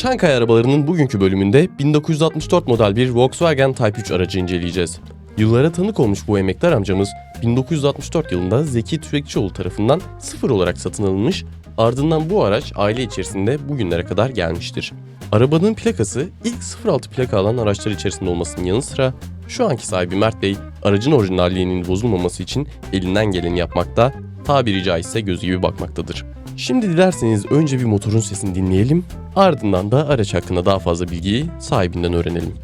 Çankaya arabalarının bugünkü bölümünde 1964 model bir Volkswagen Type 3 aracı inceleyeceğiz. Yıllara tanık olmuş bu emektar amcamız 1964 yılında Zeki Tüfekçioğlu tarafından sıfır olarak satın alınmış, ardından bu araç aile içerisinde bugünlere kadar gelmiştir. Arabanın plakası ilk 06 plaka alan araçlar içerisinde olmasının yanı sıra şu anki sahibi Mert Bey aracın orijinalliğinin bozulmaması için elinden geleni yapmakta, tabiri caizse gözü gibi bakmaktadır. Şimdi dilerseniz önce bir motorun sesini dinleyelim, ardından da araç hakkında daha fazla bilgiyi sahibinden öğrenelim.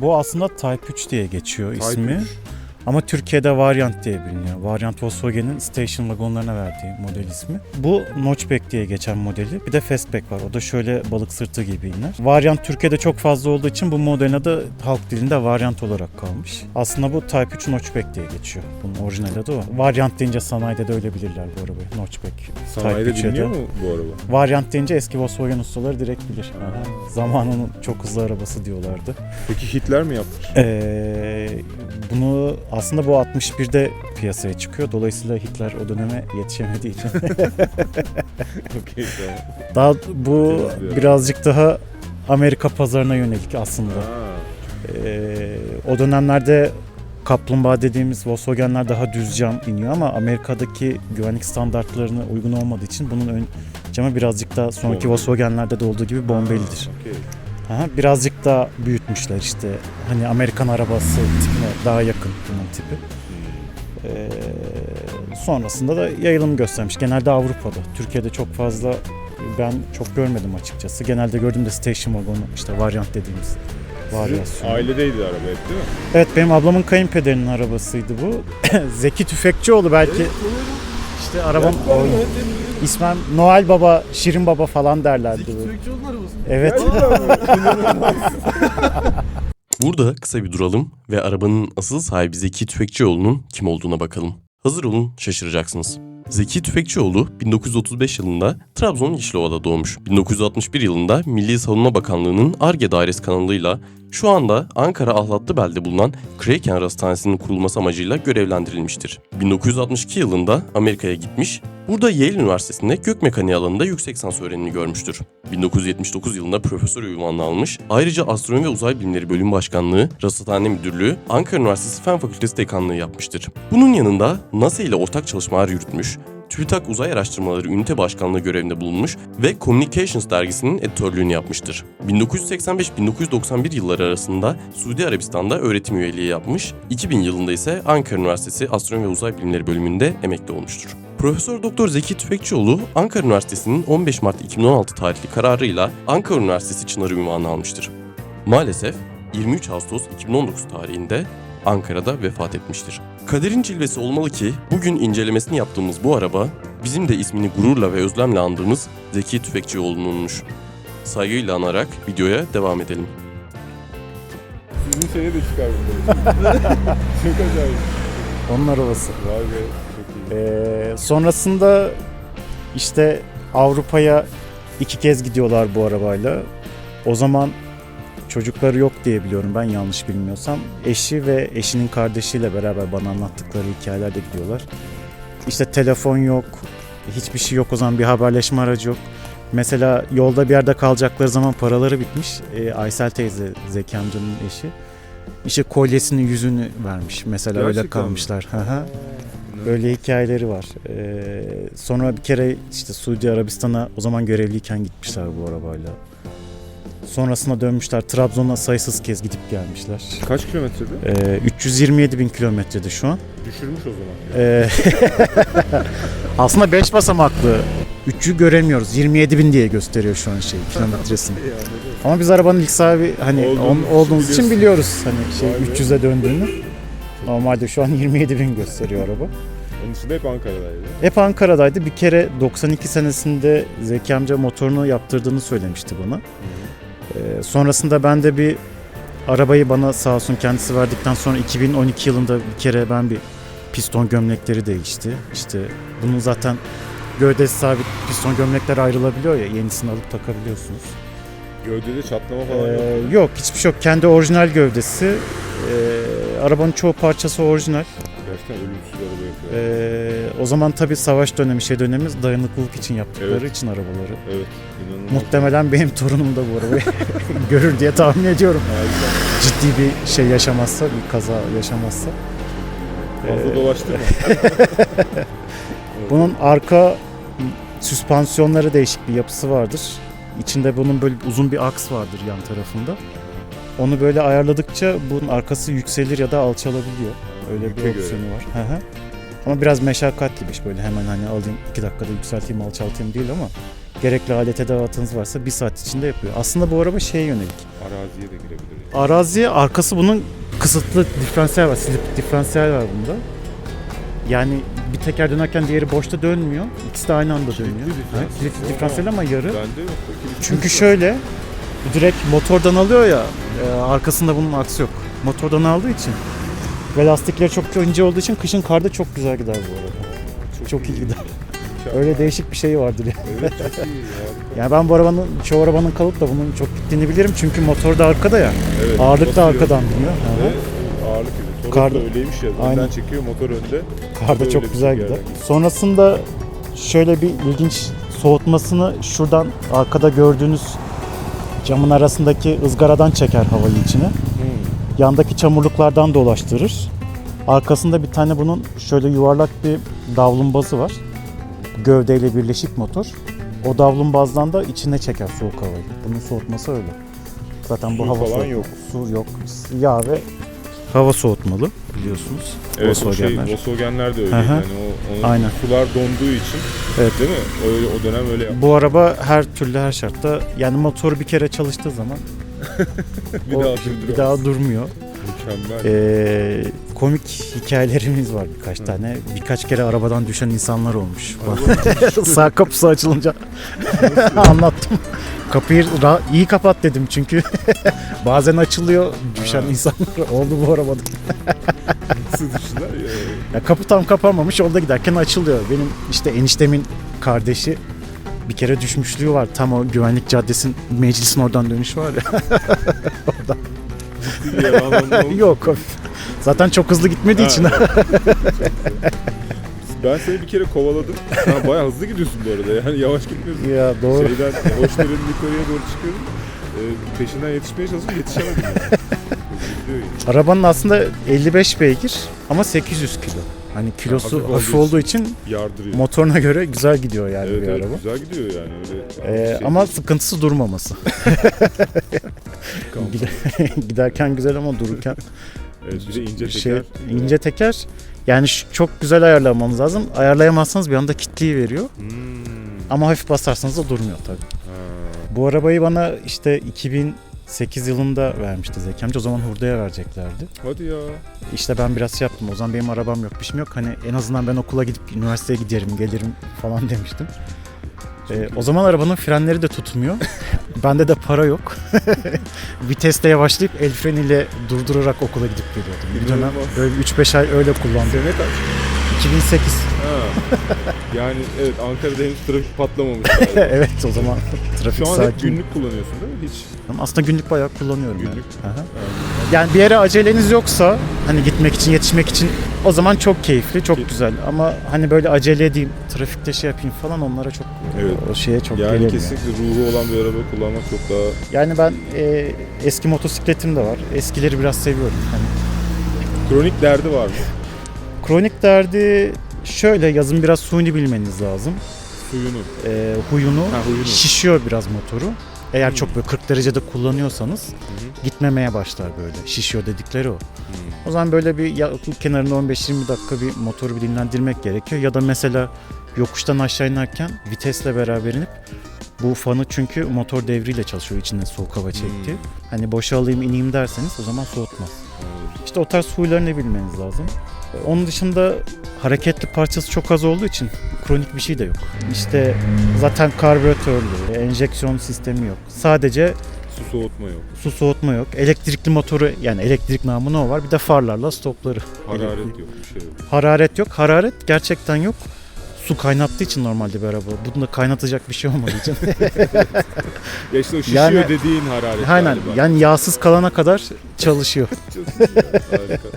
Bu aslında Type 3 diye geçiyor Type ismi. 3. Ama Türkiye'de Variant diye biliniyor. Variant Volkswagen'in station vagonlarına verdiği model ismi. Bu Notchback diye geçen modeli. Bir de Fastback var. O da şöyle balık sırtı gibi iner. Variant Türkiye'de çok fazla olduğu için bu modelin adı halk dilinde Variant olarak kalmış. Aslında bu Type 3 Notchback diye geçiyor. Bunun orijinal adı o. Variant deyince sanayide de öyle bilirler bu arabayı. Notchback. Sanayide Type 3'e de. dinliyor mu bu araba? Variant deyince eski Volkswagen ustaları direkt bilir. Zamanının çok hızlı arabası diyorlardı. Peki Hitler mi yapmış? Ee, bunu aslında bu 61'de piyasaya çıkıyor. Dolayısıyla Hitler o döneme yetişemediği için. Tamam. daha bu Temizliyorum. birazcık daha Amerika pazarına yönelik aslında. Ee, o dönemlerde kaplumbağa dediğimiz Volkswagen'ler daha düz cam iniyor ama Amerika'daki güvenlik standartlarına uygun olmadığı için bunun ön camı birazcık daha sonraki. Volkswagen'lerde de olduğu gibi bombelidir. ha, okey. Aha, birazcık daha büyütmüşler işte. Hani Amerikan arabası tipine daha yakın bunun tipi. Ee, sonrasında da yayılım göstermiş. Genelde Avrupa'da. Türkiye'de çok fazla ben çok görmedim açıkçası. Genelde gördüğümde station wagonu işte varyant dediğimiz varyasyon. ailedeydi araba hep değil mi? Evet benim ablamın kayınpederinin arabasıydı bu. Zeki Tüfekçioğlu belki işte arabam ismim Noel Baba, Şirin Baba falan derlerdi. böyle. Evet. Burada kısa bir duralım ve arabanın asıl sahibi Zeki Tüfekçioğlu'nun kim olduğuna bakalım. Hazır olun şaşıracaksınız. Zeki Tüfekçioğlu 1935 yılında Trabzon İşlova'da doğmuş. 1961 yılında Milli Savunma Bakanlığı'nın ARGE dairesi kanalıyla şu anda Ankara Ahlatlıbel'de bulunan Kreyken Hastanesi'nin kurulması amacıyla görevlendirilmiştir. 1962 yılında Amerika'ya gitmiş, burada Yale Üniversitesi'nde gök mekaniği alanında yüksek lisans öğrenimi görmüştür. 1979 yılında profesör ünvanını almış, ayrıca Astronomi ve Uzay Bilimleri Bölüm Başkanlığı, Rasathane Müdürlüğü, Ankara Üniversitesi Fen Fakültesi Dekanlığı yapmıştır. Bunun yanında NASA ile ortak çalışmalar yürütmüş, TÜBİTAK Uzay Araştırmaları Ünite Başkanlığı görevinde bulunmuş ve Communications dergisinin editörlüğünü yapmıştır. 1985-1991 yılları arasında Suudi Arabistan'da öğretim üyeliği yapmış, 2000 yılında ise Ankara Üniversitesi Astronomi ve Uzay Bilimleri bölümünde emekli olmuştur. Profesör Doktor Zeki Tüfekçioğlu Ankara Üniversitesi'nin 15 Mart 2016 tarihli kararıyla Ankara Üniversitesi Çınarı ünvanı almıştır. Maalesef 23 Ağustos 2019 tarihinde Ankara'da vefat etmiştir. Kaderin cilvesi olmalı ki bugün incelemesini yaptığımız bu araba bizim de ismini gururla ve özlemle andığımız Zeki Tüfekçioğlu'nunmuş. Saygıyla anarak videoya devam edelim. Sizin şeye de çıkar. Çok acayip. Onun arabası. Vay be çok iyi. Ee, sonrasında işte Avrupa'ya iki kez gidiyorlar bu arabayla. O zaman çocukları yok diye biliyorum ben yanlış bilmiyorsam. Eşi ve eşinin kardeşiyle beraber bana anlattıkları hikayelerde gidiyorlar. İşte telefon yok, hiçbir şey yok o zaman bir haberleşme aracı yok. Mesela yolda bir yerde kalacakları zaman paraları bitmiş. Ee, Aysel teyze Zeki amcanın eşi. İşte kolyesinin yüzünü vermiş. Mesela öyle Gerçekten mi? kalmışlar. Böyle hikayeleri var. Ee, sonra bir kere işte Suudi Arabistan'a o zaman görevliyken gitmişler bu arabayla. Sonrasında dönmüşler. Trabzon'a sayısız kez gidip gelmişler. Kaç kilometrede? Ee, 327 bin kilometrede şu an. Düşürmüş o zaman. Ee, aslında 5 basamaklı. 3'ü göremiyoruz. 27 bin diye gösteriyor şu an şey kilometresini. Ama biz arabanın ilk sahibi hani Olduğunuz on- olduğumuz için biliyoruz hani şey Vay be. 300'e döndüğünü. Normalde şu an 27 bin gösteriyor araba. Onun için de hep Ankara'daydı. Hep Ankara'daydı. Bir kere 92 senesinde Zeki amca motorunu yaptırdığını söylemişti bana. Ee, sonrasında ben de bir arabayı bana sağ olsun kendisi verdikten sonra 2012 yılında bir kere ben bir piston gömlekleri değişti. İşte bunun zaten gövdesi sabit piston gömlekler ayrılabiliyor ya yenisini alıp takabiliyorsunuz. Gövdede çatlama falan yok. Ee, yok hiçbir şey yok. Kendi orijinal gövdesi. Ee, arabanın çoğu parçası orijinal. Gerçekten ölümsüz. Ee, o zaman tabii savaş dönemi şey dönemi dayanıklılık için yaptıkları Evet. için arabaları. evet. İnanılmaz. Muhtemelen benim torunum da bu arabayı görür diye tahmin ediyorum. Harika. Ciddi bir şey yaşamazsa, bir kaza yaşamazsa. Fazla Ee, dolaştırma. Bunun arka süspansiyonları değişik bir yapısı vardır. İçinde bunun böyle uzun bir aks vardır yan tarafında. Onu böyle ayarladıkça bunun arkası yükselir ya da alçalabiliyor. Öyle bir Büyüke göre. opsiyonu var. Hı hı. Ama biraz meşakkatli bir iş böyle hemen hani alayım iki dakikada yükselteyim alçaltayım değil ama gerekli alet edevatınız varsa bir saat içinde yapıyor. Aslında bu araba şeye yönelik. Araziye de girebilir. Araziye arkası bunun kısıtlı diferansiyel var. Slip diferansiyel var bunda. Yani bir teker dönerken diğeri boşta dönmüyor. İkisi de aynı anda Kilitli dönüyor. diferansiyel. Ha, kilitli Oha. diferansiyel ama yarı. Bende yok. Kilitli Çünkü şöyle direkt motordan alıyor ya e, arkasında bunun aksı yok. Motordan aldığı için ve lastikleri çok ince olduğu için kışın karda çok güzel gider bu araba. çok iyi gider. Mükemmel. Öyle değişik bir şey vardır ya. Evet çok iyi. Harika. Yani ben bu arabanın çoğu arabanın kalıp da bunun çok gittiğini bilirim çünkü motor da arkada ya. Evet, Ağırlık da arkadan biniyor. Hı hı. Ve ağırlık. Toros Kar- da öyleymiş ya. Aynen. Önden çekiyor motor önde. Karda çok güzel şey gider. yani. Sonrasında şöyle bir ilginç soğutmasını şuradan arkada gördüğünüz camın arasındaki ızgaradan çeker havayı içine. Hmm. Yandaki çamurluklardan dolaştırır. Arkasında bir tane bunun şöyle yuvarlak bir davlumbazı var. Gövdeyle birleşik motor. O davlumbazdan da içine çeker soğuk havayı. Bunun soğutması öyle. Zaten bu Su hava falan soğutma- yok. Su yok. Yağ ve hava soğutmalı biliyorsunuz. Evet o şey Volkswagenler. Volkswagenler de öyle. Hı hı. Yani o, onun Aynen. sular donduğu için Evet. değil mi? Öyle o dönem öyle yaptı. Bu araba her türlü her şartta yani motoru bir kere çalıştığı zaman Bir o daha bir daha durmuyor. Mükemmel. Ee, komik hikayelerimiz var birkaç tane. Birkaç kere arabadan düşen insanlar olmuş. Sağ kapısı açılınca anlattım. Kapıyı iyi kapat dedim çünkü bazen açılıyor düşen Ha. insanlar oldu bu arabada. Nasıl ya? Ya kapı tam kapanmamış yolda giderken açılıyor. Benim işte eniştemin kardeşi bir kere düşmüşlüğü var. Tam o güvenlik caddesinin meclisin oradan dönüş var ya. Yok. Zaten çok hızlı gitmediği için. Ben seni bir kere kovaladım. Sen bayağı hızlı gidiyorsun bu arada. Yani yavaş gitmiyorsun. ya doğru. Şeyden hoşların yukarıya doğru çıkıyordum. Ee, peşinden yetişmeye çalıştım. Yetişemedim yani. Arabanın aslında 55 beygir ama 800 kilo. Hani kilosu hafif hafif, olduğu olduğu için Yardırıyor. motoruna göre güzel gidiyor yani evet bir evet araba. güzel gidiyor yani öyle. Ee, şey ama değil. sıkıntısı durmaması. Giderken güzel ama dururken Evet, bir de ince teker. şey ince teker. Yani çok güzel ayarlamamız lazım. Ayarlayamazsanız bir anda kitleyi veriyor. Hmm. Ama hafif basarsanız da durmuyor tabii. Ha. Bu arabayı bana işte 2008 yılında vermişti Zeki amca. O zaman hurdaya vereceklerdi. Hadi ya. İşte ben biraz şey yaptım. O zaman benim arabam yok, bir şeyim yok. Hani en azından ben okula gidip üniversiteye giderim, gelirim falan demiştim. Ee, o zaman arabanın frenleri de tutmuyor. Bende de para yok. Viteste yavaşlayıp el freniyle durdurarak okula gidip geliyordum. Bir dönem böyle 3-5 ay öyle kullandım. Sene kaç? 2008. Ha. yani evet Ankara'da henüz trafik patlamamış. galiba. evet o zaman trafik Şu an hep sakin. günlük kullanıyorsun değil mi? Hiç. Aslında günlük bayağı kullanıyorum Günlük. yani. Aha. Yani bir yere aceleniz yoksa hani gitmek için yetişmek için o zaman çok keyifli, çok Keyif- güzel. Ama hani böyle acele edeyim, trafikte şey yapayım falan onlara çok Evet. o şeye çok Yani gelemiyor. kesinlikle ruhu olan bir araba kullanmak çok daha Yani ben e, eski motosikletim de var. Eskileri biraz seviyorum. Hani kronik derdi var mı? Kronik derdi şöyle yazın biraz suni bilmeniz lazım. Suyunu. E, huyunu, Ha, huyunu. şişiyor biraz motoru. Eğer Hmm. çok böyle 40 derecede kullanıyorsanız hı. gitmemeye başlar böyle. Şişiyor dedikleri o. Hmm. O zaman böyle bir ya- kenarında 15-20 dakika bir motoru bir dinlendirmek gerekiyor. Ya da mesela yokuştan aşağı inerken vitesle beraber inip bu fanı çünkü motor devriyle çalışıyor içinden soğuk hava çekti. Hmm. Hani boşa alayım ineyim derseniz o zaman soğutmaz. Anladım. İşte o tarz huylarını bilmeniz lazım. Onun dışında hareketli parçası çok az olduğu için kronik bir şey de yok. İşte zaten karbüratörlü, enjeksiyon sistemi yok. Sadece Su soğutma yok. su soğutma yok. Elektrikli motoru yani elektrik namına o var. Bir de farlarla stopları. Hararet Elektrik. yok. Bir şey yok. Hararet yok. Hararet gerçekten yok. su kaynattığı için normalde bir araba. Bunda kaynatacak bir şey olmadığı için. Ya işte o şişiyor Yani- dediğin hararet Aynen. galiba. Yani yağsız kalana kadar çalışıyor. Harika.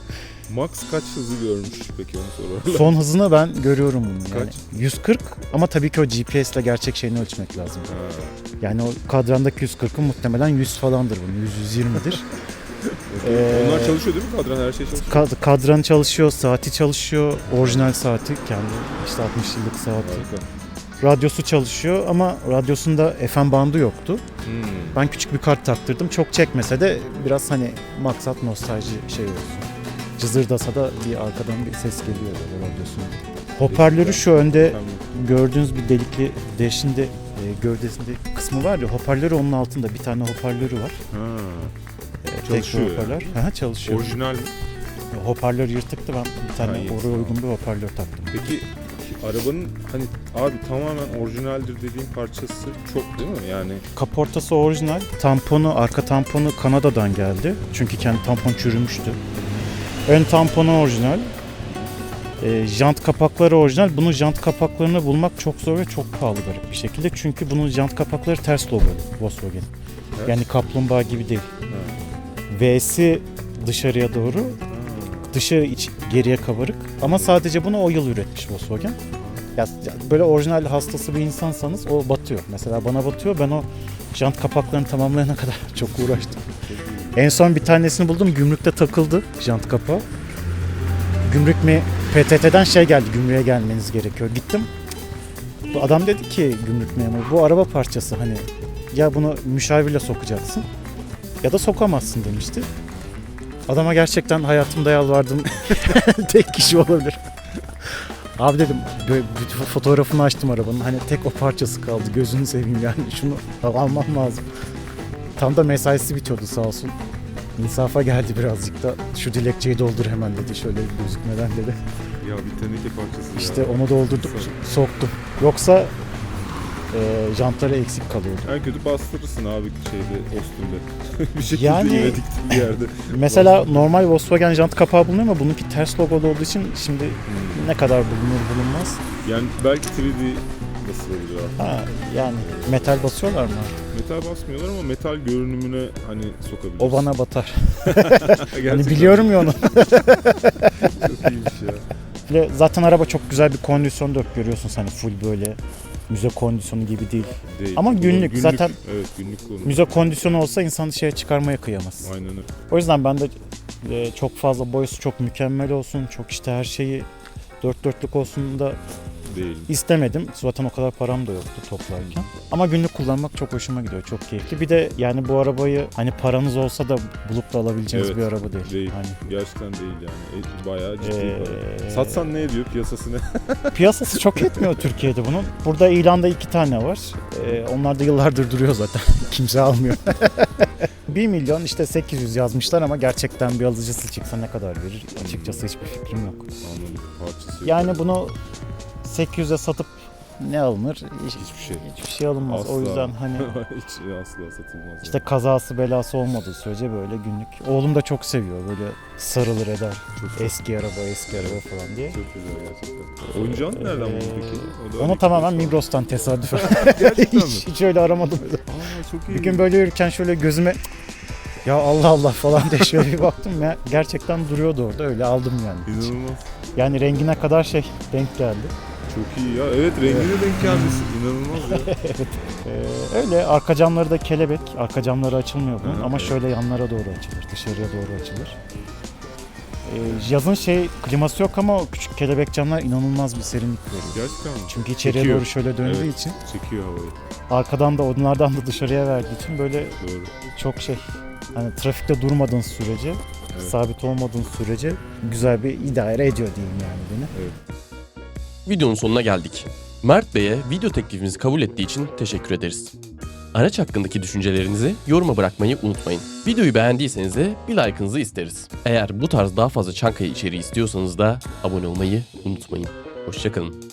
Max kaç hızı görmüş peki onu sorarlar. Son hızını ben görüyorum bunu. Yani Kaç? 140 ama tabii ki o GPS ile gerçek şeyini ölçmek lazım. Ha, Yani o kadrandaki 140'ın muhtemelen 100 falandır bunun. 100-120'dir. okey. Ee, Onlar çalışıyor değil mi kadran? Her şey çalışıyor. Kad- kadran çalışıyor, saati çalışıyor. Orijinal saati kendi işte 60 yıllık saati. Harika. Radyosu çalışıyor ama radyosunda FM bandı yoktu. Hmm. Ben küçük bir kart taktırdım. Çok çekmese de biraz hani maksat nostalji şey olsun. Cızırdasa da bir arkadan bir ses geliyor böyle radyosunda. Hoparlörü şu önde gördüğünüz bir delikli deşinde e, gövdesinde kısmı var ya hoparlörü onun altında bir tane hoparlörü var. Ha. E, Çalışıyor yani. hoparlör. Aha, çalışıyor. Orijinal. Hoparlör yırtıktı ben bir tane Ha, oraya uygun bir hoparlör taktım. Peki arabanın hani abi tamamen orijinaldir dediğin parçası çok değil mi? Yani Kaportası orijinal. Tamponu, arka tamponu Kanada'dan geldi. Çünkü kendi tampon çürümüştü. Ön tamponu orijinal. E, jant kapakları orijinal. Bunun jant kapaklarını bulmak çok zor ve çok pahalı garip bir şekilde. Çünkü bunun jant kapakları ters logo Volkswagen. Ters? Yani kaplumbağa gibi değil. Ha. V'si dışarıya doğru, Ha. dışı iç geriye kabarık. Ama sadece bunu o yıl üretmiş Volkswagen. Ya böyle orijinal hastası bir insansanız o batıyor. Mesela bana batıyor. Ben o jant kapaklarını tamamlayana kadar çok uğraştım. En son bir tanesini buldum. Gümrükte takıldı jant kapağı. Gümrük mi PTT'den şey geldi. Gümrüğe gelmeniz gerekiyor. Gittim. Bu adam dedi ki gümrük memuru bu araba parçası hani ya bunu müşavirle sokacaksın ya da sokamazsın demişti. Adama gerçekten hayatımda yalvardım tek kişi olabilir. Abi dedim böyle fotoğrafını açtım arabanın hani tek o parçası kaldı gözünü seveyim yani şunu almam lazım. Tam da mesaisi bitiyordu sağ olsun. İnsafa geldi birazcık da şu dilekçeyi doldur hemen dedi şöyle gözükmeden dedi. Ya bir teneke parçası İşte ya. onu doldurdum soktum. Yoksa e, jantları eksik kalıyordu. En kötü bastırırsın abi şeyde Ostim'de. bir şekilde Yani- yine bir yerde. Mesela normal Volkswagen jant kapağı bulunuyor ama bununki ters logolu olduğu için şimdi ne kadar bulunur bulunmaz. Yani belki 3D basılabilir abi. Ha, yani metal basıyorlar mı? Metal basmıyorlar ama metal görünümüne hani sokabilir. O bana batar. Hani biliyorum ya onu. Çok iyiymiş ya. Zaten araba çok güzel bir kondisyonda yok görüyorsun hani full böyle müze kondisyonu gibi değil. Değil. Ama Bu günlük, zaten- Evet günlük konu. Müze kondisyonu olsa insan şeye çıkarmaya kıyamaz. Aynen öyle. O yüzden ben de e, çok fazla boyası çok mükemmel olsun, çok işte her şeyi dört dörtlük olsun da Değil. istemedim. Zaten o kadar param da yoktu toplarken. Ama günlük kullanmak çok hoşuma gidiyor. Çok keyifli. Bir de yani bu arabayı hani paranız olsa da bulup da alabileceğiniz Evet, bir araba değil. değil. Hani, Gerçekten değil yani. E, Bayağı ciddi Ee, para. Satsan ne ediyor piyasası ne? piyasası çok etmiyor Türkiye'de bunun. Burada ilanda iki tane var. Ee, onlar da yıllardır duruyor zaten. Kimse almıyor. 1 milyon işte 800 yazmışlar ama gerçekten bir alıcısı çıksa ne kadar verir? Açıkçası hiçbir fikrim yok. Anladım. Parçası. Yani bunu 800'e satıp ne alınır? Hiç- Hiçbir şey. Hiçbir şey alınmaz. Asla. O yüzden hani Hiç asla satılmaz. işte kazası belası olmadığı sürece böyle günlük. Oğlum da çok seviyor böyle sarılır eder. Çok, Eski araba eski araba falan diye. çok güzel gerçekten. Oyuncağın nereden buldun peki? O da Onu öyle tamamen Migros'tan tesadüfen. Gerçekten mi? hiç, hiç öyle aramadım. Aa çok iyi. Bir gün böyle yürürken şöyle gözüme ya Allah Allah falan diye şöyle bir baktım ya gerçekten duruyordu orada öyle aldım yani. İnanılmaz. Yani rengine kadar şey denk geldi. Çok iyi ya. Evet rengine denk gelmişsin. İnanılmaz ya. Ee, öyle arka camları da kelebek. Arka camları açılmıyor bunun hı, ama evet. şöyle yanlara doğru açılır. Dışarıya doğru açılır. Ee, yazın şey kliması yok ama o küçük kelebek camlar inanılmaz bir serinlik veriyor. Gerçekten mi? Çünkü içeriye Çekiyor. doğru şöyle döndüğü Evet. için Çekiyor havayı. arkadan da onlardan da dışarıya verdiği için böyle Doğru. çok şey hani trafikte durmadığın sürece Evet. sabit olmadığın sürece güzel bir idare ediyor diyeyim yani beni. Videonun sonuna geldik. Mert Bey'e video teklifimizi kabul ettiği için teşekkür ederiz. Araç hakkındaki düşüncelerinizi yoruma bırakmayı unutmayın. Videoyu beğendiyseniz de bir like'ınızı isteriz. Eğer bu tarz daha fazla Çankaya içeriği istiyorsanız da abone olmayı unutmayın. Hoşçakalın.